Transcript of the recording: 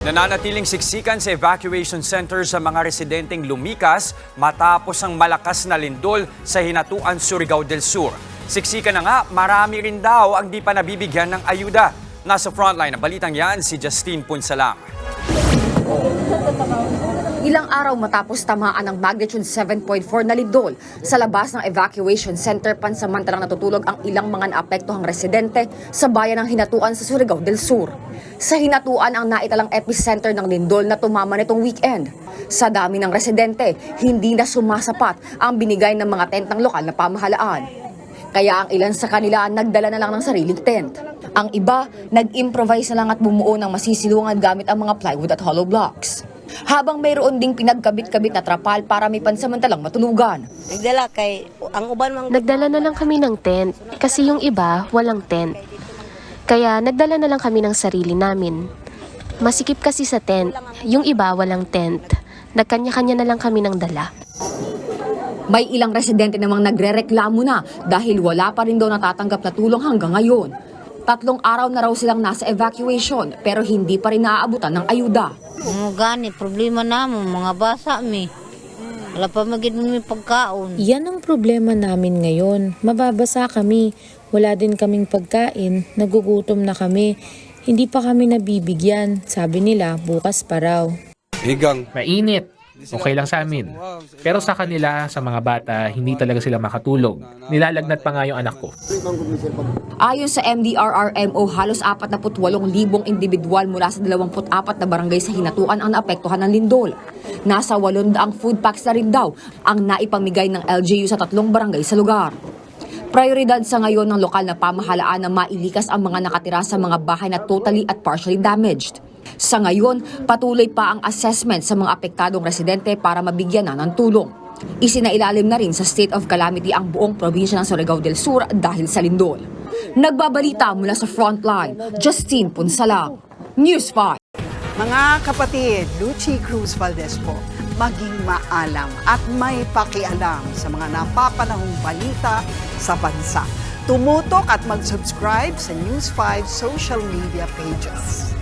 Nananatiling siksikan sa evacuation center sa mga residenteng lumikas matapos ang malakas na lindol sa Hinatuan, Surigao del Sur. Siksikan na nga, marami rin daw ang di pa nabibigyan ng ayuda. Nasa frontline ng balitang yan si Justine Punsalang. Ilang araw matapos tamaan ng magnitude 7.4 na lindol, sa labas ng evacuation center pansamantalang natutulog ang ilang mga naapektuhang residente sa bayan ng Hinatuan sa Surigao del Sur. Sa Hinatuan ang naitalang epicenter ng lindol na tumama nitong weekend. Sa dami ng residente, hindi na sumasapat ang binigay ng mga tent ng lokal na pamahalaan. Kaya ang ilan sa kanila nagdala na lang ng sariling tent. Ang iba, nag-improvise na lang at bumuo ng masisilungan gamit ang mga plywood at hollow blocks. Habang mayroon ding pinagkabit-kabit na trapal para may pansamantalang matulugan. Nagdala kay ang uban mang Nagdala na lang kami ng tent kasi yung iba walang tent. Kaya nagdala na lang kami ng sarili namin. Masikip kasi sa tent, yung iba walang tent. Nagkanya-kanya na lang kami ng dala. May ilang residente namang nagrereklamo na dahil wala pa rin daw natatanggap na tulong hanggang ngayon. Tatlong araw na raw silang nasa evacuation pero hindi pa rin naaabutan ng ayuda. mga gani problema namo mga basa mi. Wala pa magid mi pagkaon. Yan ang problema namin ngayon. Mababasa kami. Wala din kaming pagkain. Nagugutom na kami. Hindi pa kami nabibigyan. Sabi nila, bukas pa raw. Higang. mainit. Okay lang sa amin. Pero sa kanila, sa mga bata, hindi talaga sila makatulog. Nilalagnat pa nga yung anak ko. Ayon sa MDRRMO, halos 48,000 individual mula sa 24 na barangay sa Hinatuan ang naapektuhan ng lindol. Nasa 800 food packs na rin daw ang naipamigay ng LGU sa tatlong barangay sa lugar. Prioridad sa ngayon ng lokal na pamahalaan na mailikas ang mga nakatira sa mga bahay na totally at partially damaged. Sa ngayon, patuloy pa ang assessment sa mga apektadong residente para mabigyan na ng tulong. Isinailalim na rin sa state of calamity ang buong probinsya ng Surigao del Sur dahil sa lindol. Nagbabalita mula sa frontline, Justine Punsalang, News 5. Mga kapatid, Lucy Cruz Valdez po, maging maalam at may pakialam sa mga napapanahong balita sa bansa. Tumutok at mag-subscribe sa News 5 social media pages.